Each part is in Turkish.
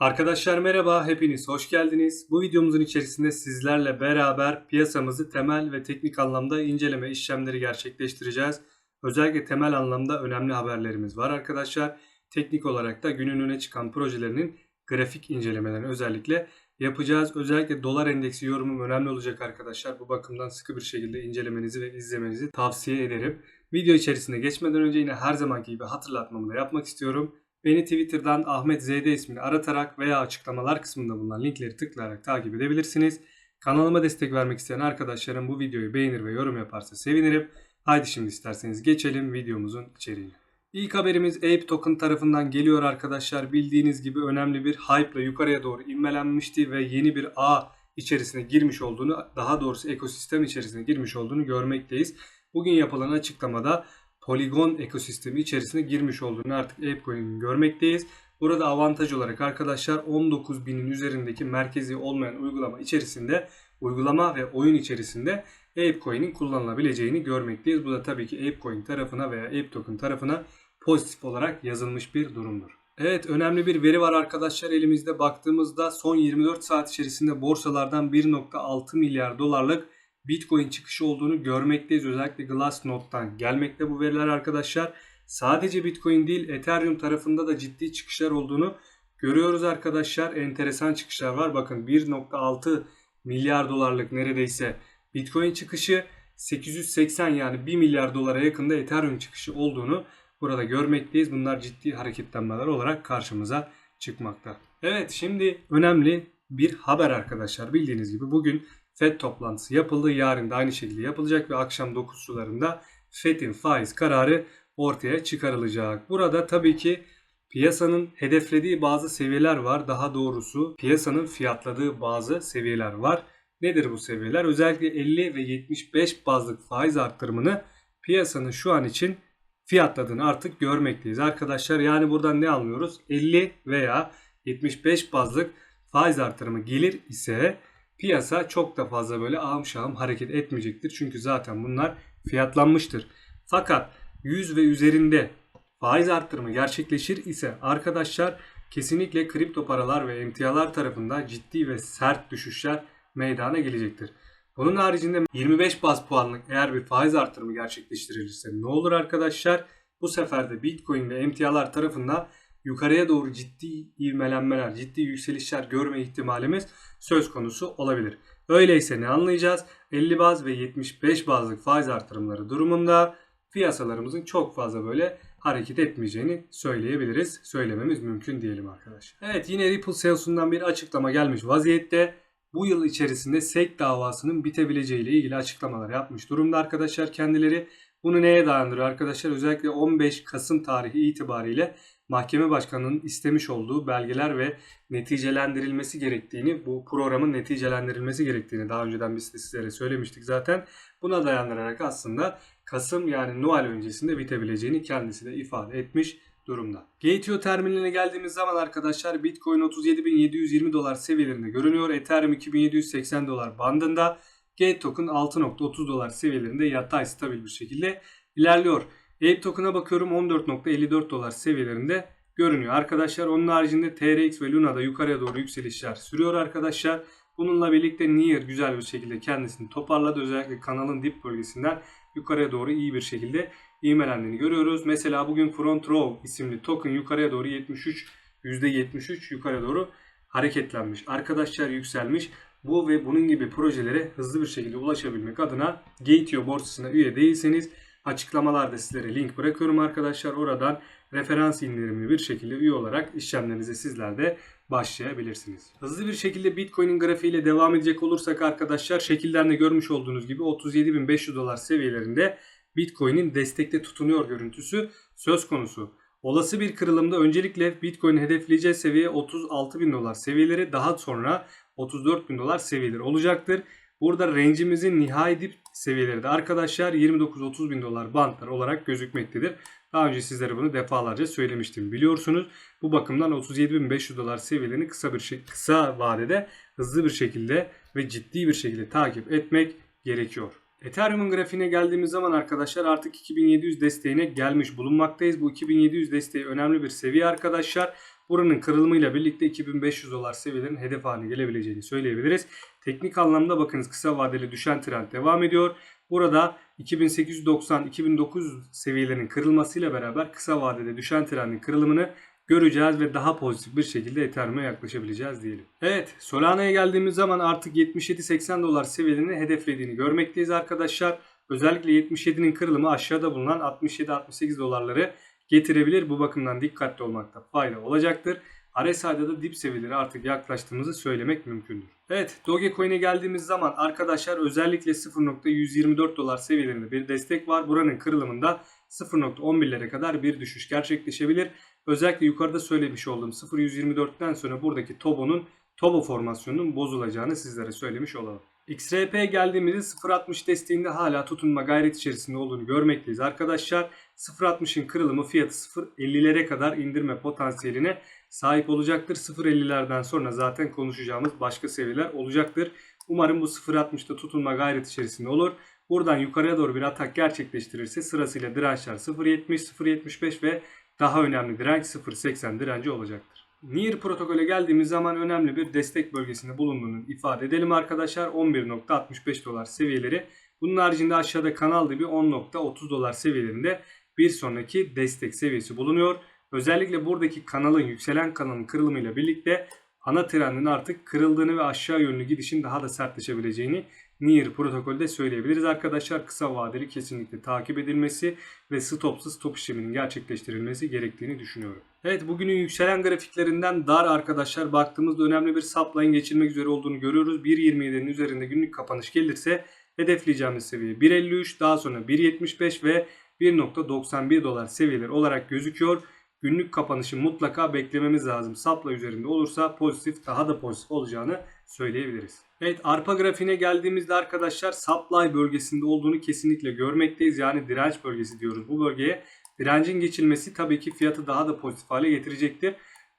Arkadaşlar merhaba, hepiniz hoş geldiniz. Bu videomuzun içerisinde sizlerle beraber piyasamızı temel ve teknik anlamda inceleme işlemleri gerçekleştireceğiz. Özellikle temel anlamda önemli haberlerimiz var arkadaşlar. Teknik olarak da günün öne çıkan projelerinin grafik incelemelerini özellikle yapacağız. Özellikle dolar endeksi yorumum önemli olacak arkadaşlar. Bu bakımdan sıkı bir şekilde incelemenizi ve izlemenizi tavsiye ederim. Video içerisine geçmeden önce yine her zamanki gibi hatırlatmamı da yapmak istiyorum. Beni Twitter'dan Ahmet ZD ismini aratarak veya açıklamalar kısmında bulunan linkleri tıklayarak takip edebilirsiniz. Kanalıma destek vermek isteyen arkadaşlarım bu videoyu beğenir ve yorum yaparsa sevinirim. Haydi şimdi isterseniz geçelim videomuzun içeriğine. İlk haberimiz Ape Token tarafından geliyor arkadaşlar. Bildiğiniz gibi önemli bir hype ile yukarıya doğru inmelenmişti ve yeni bir ağ içerisine girmiş olduğunu, daha doğrusu ekosistem içerisine girmiş olduğunu görmekteyiz. Bugün yapılan açıklamada Polygon ekosistemi içerisine girmiş olduğunu artık ApeCoin'in görmekteyiz. Burada avantaj olarak arkadaşlar 19.000'in üzerindeki merkezi olmayan uygulama içerisinde uygulama ve oyun içerisinde ApeCoin'in kullanılabileceğini görmekteyiz. Bu da tabii ki ApeCoin tarafına veya ApeToken tarafına pozitif olarak yazılmış bir durumdur. Evet önemli bir veri var arkadaşlar elimizde baktığımızda son 24 saat içerisinde borsalardan 1.6 milyar dolarlık Bitcoin çıkışı olduğunu görmekteyiz. Özellikle Glassnode'dan gelmekte bu veriler arkadaşlar. Sadece Bitcoin değil Ethereum tarafında da ciddi çıkışlar olduğunu görüyoruz arkadaşlar. Enteresan çıkışlar var. Bakın 1.6 milyar dolarlık neredeyse Bitcoin çıkışı 880 yani 1 milyar dolara yakında Ethereum çıkışı olduğunu burada görmekteyiz. Bunlar ciddi hareketlenmeler olarak karşımıza çıkmakta. Evet şimdi önemli bir haber arkadaşlar. Bildiğiniz gibi bugün FED toplantısı yapıldı. Yarın da aynı şekilde yapılacak ve akşam 9 sularında FED'in faiz kararı ortaya çıkarılacak. Burada tabii ki piyasanın hedeflediği bazı seviyeler var. Daha doğrusu piyasanın fiyatladığı bazı seviyeler var. Nedir bu seviyeler? Özellikle 50 ve 75 bazlık faiz arttırımını piyasanın şu an için fiyatladığını artık görmekteyiz arkadaşlar. Yani buradan ne anlıyoruz? 50 veya 75 bazlık faiz artırımı gelir ise piyasa çok da fazla böyle ağım şahım hareket etmeyecektir. Çünkü zaten bunlar fiyatlanmıştır. Fakat 100 ve üzerinde faiz arttırımı gerçekleşir ise arkadaşlar kesinlikle kripto paralar ve emtialar tarafında ciddi ve sert düşüşler meydana gelecektir. Bunun haricinde 25 baz puanlık eğer bir faiz artırımı gerçekleştirilirse ne olur arkadaşlar? Bu sefer de Bitcoin ve emtialar tarafında yukarıya doğru ciddi ivmelenmeler, ciddi yükselişler görme ihtimalimiz söz konusu olabilir. Öyleyse ne anlayacağız? 50 baz ve 75 bazlık faiz artırımları durumunda piyasalarımızın çok fazla böyle hareket etmeyeceğini söyleyebiliriz. Söylememiz mümkün diyelim arkadaşlar. Evet yine Ripple CEO'sundan bir açıklama gelmiş vaziyette. Bu yıl içerisinde SEC davasının bitebileceği ile ilgili açıklamalar yapmış durumda arkadaşlar kendileri. Bunu neye dayandırıyor arkadaşlar? Özellikle 15 Kasım tarihi itibariyle mahkeme başkanının istemiş olduğu belgeler ve neticelendirilmesi gerektiğini, bu programın neticelendirilmesi gerektiğini daha önceden biz de sizlere söylemiştik zaten. Buna dayandırarak aslında Kasım yani Noel öncesinde bitebileceğini kendisi de ifade etmiş durumda. Gateo terminaline geldiğimiz zaman arkadaşlar Bitcoin 37.720 dolar seviyelerinde görünüyor. Ethereum 2780 dolar bandında. Gate token 6.30 dolar seviyelerinde yatay stabil bir şekilde ilerliyor. Ape token'a bakıyorum 14.54 dolar seviyelerinde görünüyor. Arkadaşlar onun haricinde TRX ve Luna'da yukarıya doğru yükselişler sürüyor arkadaşlar. Bununla birlikte Near güzel bir şekilde kendisini toparladı. Özellikle kanalın dip bölgesinden yukarıya doğru iyi bir şekilde ivmelendiğini görüyoruz. Mesela bugün Front Row isimli token yukarıya doğru 73 %73 yukarıya doğru hareketlenmiş. Arkadaşlar yükselmiş. Bu ve bunun gibi projelere hızlı bir şekilde ulaşabilmek adına Gateo borsasına üye değilseniz açıklamalarda sizlere link bırakıyorum arkadaşlar. Oradan referans indirimli bir şekilde üye olarak işlemlerinize sizler de başlayabilirsiniz. Hızlı bir şekilde Bitcoin'in grafiğiyle devam edecek olursak arkadaşlar şekilden de görmüş olduğunuz gibi 37.500 dolar seviyelerinde Bitcoin'in destekte tutunuyor görüntüsü söz konusu. Olası bir kırılımda öncelikle Bitcoin'in hedefleyeceği seviye 36.000 dolar seviyeleri daha sonra 34.000 dolar seviyeleri olacaktır. Burada range'imizin nihai dip seviyeleri de arkadaşlar 29-30 bin dolar bantlar olarak gözükmektedir. Daha önce sizlere bunu defalarca söylemiştim biliyorsunuz. Bu bakımdan 37.500 dolar seviyelerini kısa bir şey, kısa vadede hızlı bir şekilde ve ciddi bir şekilde takip etmek gerekiyor. Ethereum'un grafiğine geldiğimiz zaman arkadaşlar artık 2700 desteğine gelmiş bulunmaktayız. Bu 2700 desteği önemli bir seviye arkadaşlar. Buranın kırılımıyla birlikte 2500 dolar seviyelerin hedef haline gelebileceğini söyleyebiliriz. Teknik anlamda bakınız kısa vadeli düşen trend devam ediyor. Burada 2890-2900 seviyelerinin kırılmasıyla beraber kısa vadede düşen trendin kırılımını göreceğiz ve daha pozitif bir şekilde Ethereum'a yaklaşabileceğiz diyelim. Evet Solana'ya geldiğimiz zaman artık 77-80 dolar seviyelerini hedeflediğini görmekteyiz arkadaşlar. Özellikle 77'nin kırılımı aşağıda bulunan 67-68 dolarları getirebilir. Bu bakımdan dikkatli olmakta fayda olacaktır. RSI'da da dip seviyelere artık yaklaştığımızı söylemek mümkündür. Evet Dogecoin'e geldiğimiz zaman arkadaşlar özellikle 0.124 dolar seviyelerinde bir destek var. Buranın kırılımında 0.11'lere kadar bir düşüş gerçekleşebilir. Özellikle yukarıda söylemiş olduğum 0.124'ten sonra buradaki Tobo'nun Tobo formasyonunun bozulacağını sizlere söylemiş olalım. XRP'ye geldiğimizde 0.60 desteğinde hala tutunma gayret içerisinde olduğunu görmekteyiz arkadaşlar. 0.60'ın kırılımı fiyatı 0.50'lere kadar indirme potansiyeline sahip olacaktır. 0.50'lerden sonra zaten konuşacağımız başka seviyeler olacaktır. Umarım bu 0.60'da tutunma gayret içerisinde olur. Buradan yukarıya doğru bir atak gerçekleştirirse sırasıyla dirençler 0.70, 0.75 ve daha önemli direnç 0.80 direnci olacaktır. Near protokole geldiğimiz zaman önemli bir destek bölgesinde bulunduğunu ifade edelim arkadaşlar. 11.65 dolar seviyeleri. Bunun haricinde aşağıda kanal dibi 10.30 dolar seviyelerinde bir sonraki destek seviyesi bulunuyor. Özellikle buradaki kanalın yükselen kanalın kırılımıyla birlikte ana trendin artık kırıldığını ve aşağı yönlü gidişin daha da sertleşebileceğini Near protokolde söyleyebiliriz arkadaşlar. Kısa vadeli kesinlikle takip edilmesi ve stopsuz stop işleminin gerçekleştirilmesi gerektiğini düşünüyorum. Evet bugünün yükselen grafiklerinden dar arkadaşlar baktığımızda önemli bir saplayın geçirmek üzere olduğunu görüyoruz. 1.27'nin üzerinde günlük kapanış gelirse hedefleyeceğimiz seviye 1.53 daha sonra 1.75 ve 1.91 dolar seviyeleri olarak gözüküyor. Günlük kapanışı mutlaka beklememiz lazım. Sapla üzerinde olursa pozitif daha da pozitif olacağını söyleyebiliriz. Evet arpa grafiğine geldiğimizde arkadaşlar supply bölgesinde olduğunu kesinlikle görmekteyiz. Yani direnç bölgesi diyoruz bu bölgeye. Direncin geçilmesi tabii ki fiyatı daha da pozitif hale getirecektir.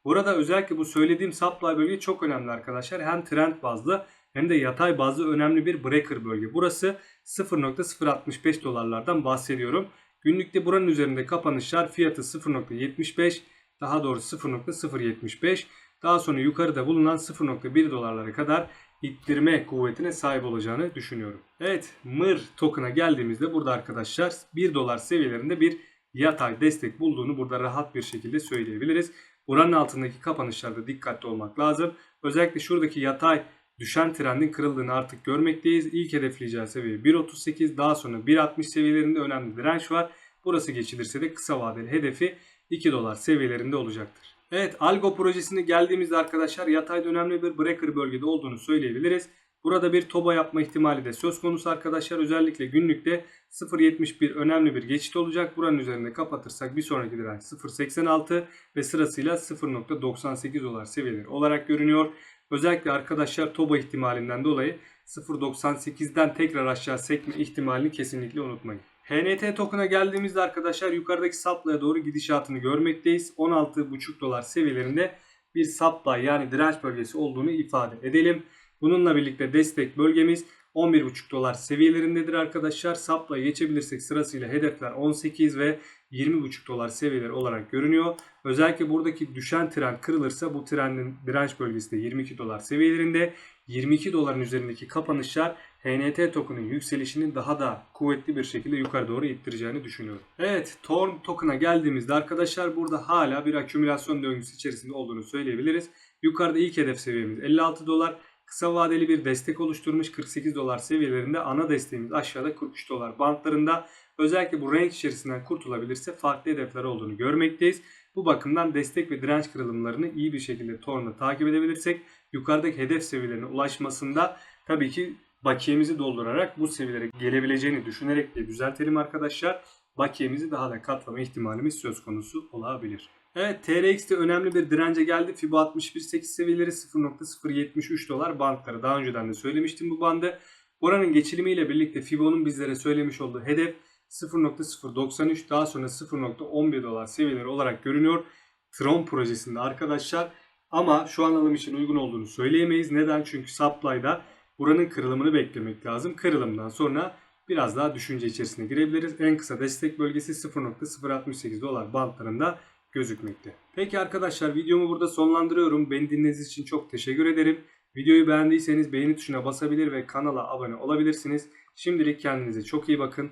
Burada özellikle bu söylediğim supply bölge çok önemli arkadaşlar. Hem trend bazlı hem de yatay bazlı önemli bir breaker bölge. Burası 0.065 dolarlardan bahsediyorum. Günlükte buranın üzerinde kapanışlar fiyatı 0.75 daha doğrusu 0.075 daha sonra yukarıda bulunan 0.1 dolarlara kadar ittirme kuvvetine sahip olacağını düşünüyorum. Evet MIR token'a geldiğimizde burada arkadaşlar 1 dolar seviyelerinde bir yatay destek bulduğunu burada rahat bir şekilde söyleyebiliriz. Buranın altındaki kapanışlarda dikkatli olmak lazım. Özellikle şuradaki yatay düşen trendin kırıldığını artık görmekteyiz. İlk hedefleyeceği seviye 1.38 daha sonra 1.60 seviyelerinde önemli direnç var. Burası geçilirse de kısa vadeli hedefi 2 dolar seviyelerinde olacaktır. Evet Algo projesine geldiğimizde arkadaşlar yatayda önemli bir breaker bölgede olduğunu söyleyebiliriz. Burada bir toba yapma ihtimali de söz konusu arkadaşlar. Özellikle günlükte 0.71 önemli bir geçit olacak. Buranın üzerinde kapatırsak bir sonraki direnç 0.86 ve sırasıyla 0.98 dolar seviyeleri olarak görünüyor. Özellikle arkadaşlar toba ihtimalinden dolayı 0.98'den tekrar aşağı sekme ihtimalini kesinlikle unutmayın. HNT token'a geldiğimizde arkadaşlar yukarıdaki supply'a doğru gidişatını görmekteyiz. 16,5 dolar seviyelerinde bir supply yani direnç bölgesi olduğunu ifade edelim. Bununla birlikte destek bölgemiz 11,5 dolar seviyelerindedir arkadaşlar. Supply geçebilirsek sırasıyla hedefler 18 ve 20,5 dolar seviyeleri olarak görünüyor. Özellikle buradaki düşen trend kırılırsa bu trendin direnç bölgesi de 22 dolar seviyelerinde. 22 doların üzerindeki kapanışlar HNT token'ın yükselişini daha da kuvvetli bir şekilde yukarı doğru ittireceğini düşünüyorum. Evet Torn token'a geldiğimizde arkadaşlar burada hala bir akümülasyon döngüsü içerisinde olduğunu söyleyebiliriz. Yukarıda ilk hedef seviyemiz 56 dolar. Kısa vadeli bir destek oluşturmuş 48 dolar seviyelerinde ana desteğimiz aşağıda 43 dolar bantlarında. Özellikle bu range içerisinden kurtulabilirse farklı hedefler olduğunu görmekteyiz. Bu bakımdan destek ve direnç kırılımlarını iyi bir şekilde Torn'da takip edebilirsek yukarıdaki hedef seviyelerine ulaşmasında tabii ki bakiyemizi doldurarak bu seviyelere gelebileceğini düşünerek de düzeltelim arkadaşlar. Bakiyemizi daha da katlama ihtimalimiz söz konusu olabilir. Evet TRX'te önemli bir dirence geldi. FIBO 61.8 seviyeleri 0.073 dolar bandları. Daha önceden de söylemiştim bu bandı. Oranın geçilimiyle birlikte FIBO'nun bizlere söylemiş olduğu hedef 0.093 daha sonra 0.11 dolar seviyeleri olarak görünüyor. Tron projesinde arkadaşlar. Ama şu an alım için uygun olduğunu söyleyemeyiz. Neden? Çünkü supply'da buranın kırılımını beklemek lazım. Kırılımdan sonra biraz daha düşünce içerisine girebiliriz. En kısa destek bölgesi 0.068 dolar bantlarında gözükmekte. Peki arkadaşlar videomu burada sonlandırıyorum. Beni dinlediğiniz için çok teşekkür ederim. Videoyu beğendiyseniz beğeni tuşuna basabilir ve kanala abone olabilirsiniz. Şimdilik kendinize çok iyi bakın.